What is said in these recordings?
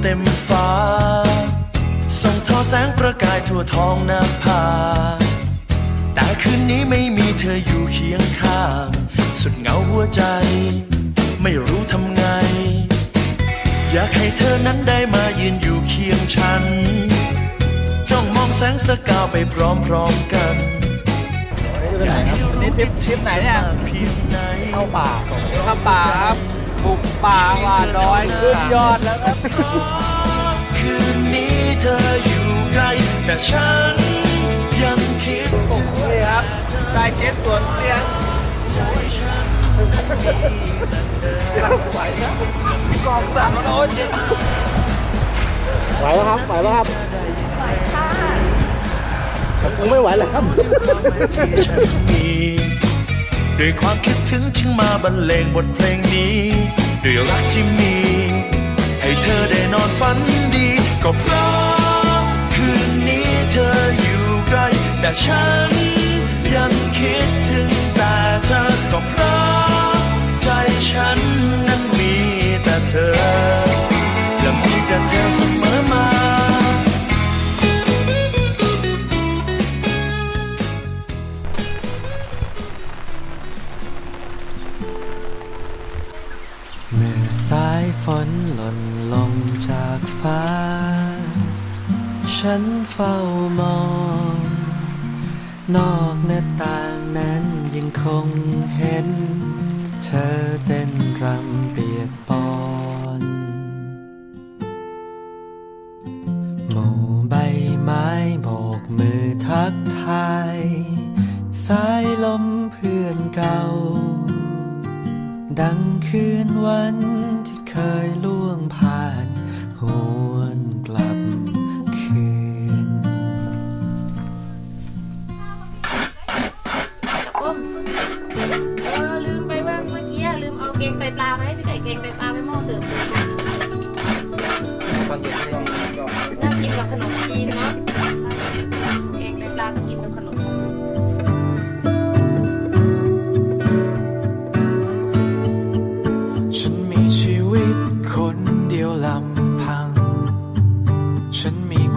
อยู่เต็มฟ้า ส่องทอแสงประกายทั่วท้องนาภาแต่คืนนี้ไม่มีเธออยู่เคียงข้าง สุดเหงาหัวใจ ไม่รู้ทำไง อยากให้เธอนั้นได้มายืนอยู่เคียงฉัน จ้องมองแสงสกาวไปพร้อมๆกันนี่ทริปทริปไหนเนี่ย เพียงไหน เข้าป่าเข้าป่าครับ บุกป่าว่าดอยขึ้นยอดแล้วครับคืนนี้เธออยู่ไกลแต่ฉันยังคิดถึงนี่ครับได้เจ็ตสวนเตียงใจฉันมีแต่เธอไหวนะกองสามโน้ตไหวแล้วครับไหวแล้วครับไหวค่ะผมไม่ไหวแล้วครับที่ฉันมีด้วยความคิดถึงจึงมาบรรเลงบทเพลงนี้ ด้วยรักที่มี ให้เธอได้นอนฝันดี ก็เพราะคืนนี้เธออยู่ไกล แต่ฉันยังคิดถึงแต่เธอ ก็เพราะใจฉันนั้นมีแต่เธอ และมีแต่เธอเสมอ ฟ้า ฉันเฝ้ามอง นอกหน้าต่างนั้นยังคงเห็น เธอเต้นรำเปียกปอนหมู่ใบไม้โบกมือทักทาย สายลมเพื่อนเก่า ดังคืนวันที่เคยล่วง หวนกลับคืนก้มเออลืมไปว่าเมื่อกี้อะลืมเอาเกงใส่ตาไหมาให้พี่ไก่เกงใส่ตาไปหม้อเสิร์ฟเลยน่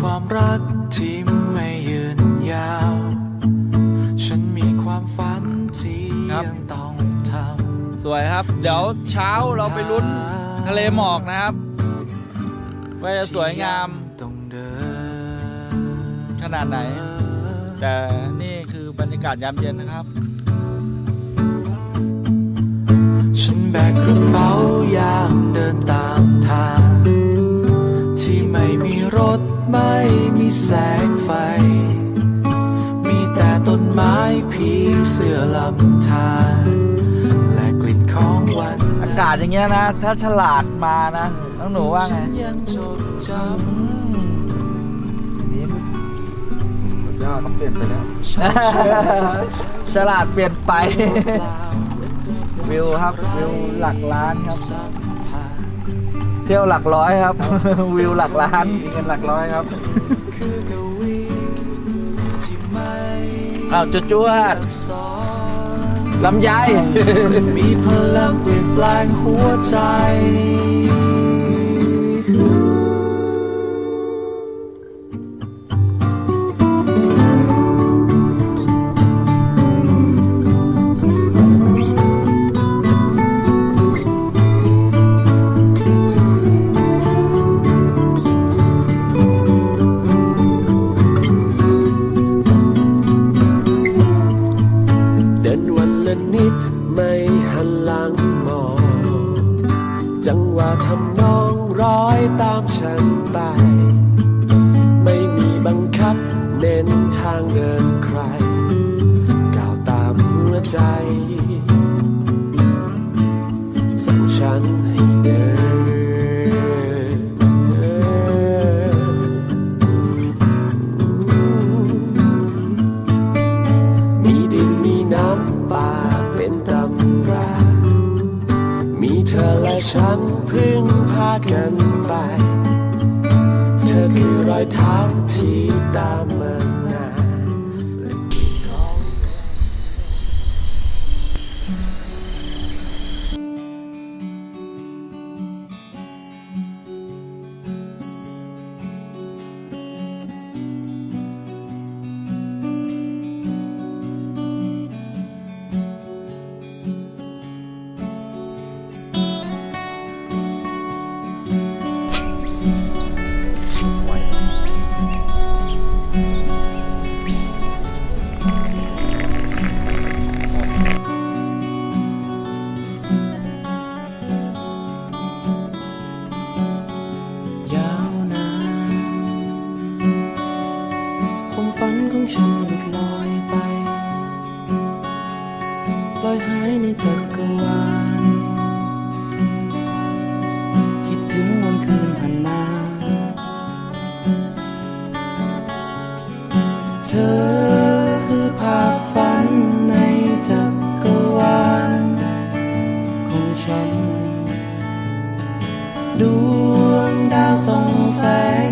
ความรักที่ไม่ยืนยาว ฉันมีความฝันที่ครับยังต้องทสวยครับ เดี๋ยวเช้าำเราไปลุ้นทะเลหมอกนะครับว่าจะสวยงามต้องเดินขนาดไหน แต่นี่คือบรรยากาศยามเย็นนะครับ ฉันแบกกระเป๋ายามเดินตาม แสงไฟ มีแต่ต้นไม้ผีเสื้อลำธารและกลิ่นของวันอากาศอย่างเงี้ยนะ ถ้าฉลาดมานะน้องหนูว่าไงฉันยังจดจยอดต้องเปลี่ยนไปแล้วฉลาดเปลี่ยนไป วิวครับ วิวหลักล้านครับ ที่ยวหลักร้อยครับ วิวหลักล้านเงินหลักร้อยครับคือกวีที่ไม่อ้าวจุดจวดสอนลำไยมีพลังเปลี่ยนแปลงหัวใจ ดินวันละนิดไม่หันหลังมอง จังหวะทำนองร้อยตามฉันไป ไม่มีบังคับเน้นทางเดินใครก้าวตามหัวใจ กันไป เธอคือรอยเท้าที่ตามมา ในจักรวาลคิดถึงวันคืนผ่านมา เธอคือภาพฝันในจักรวาลของฉัน ดวงดาวส่องแสง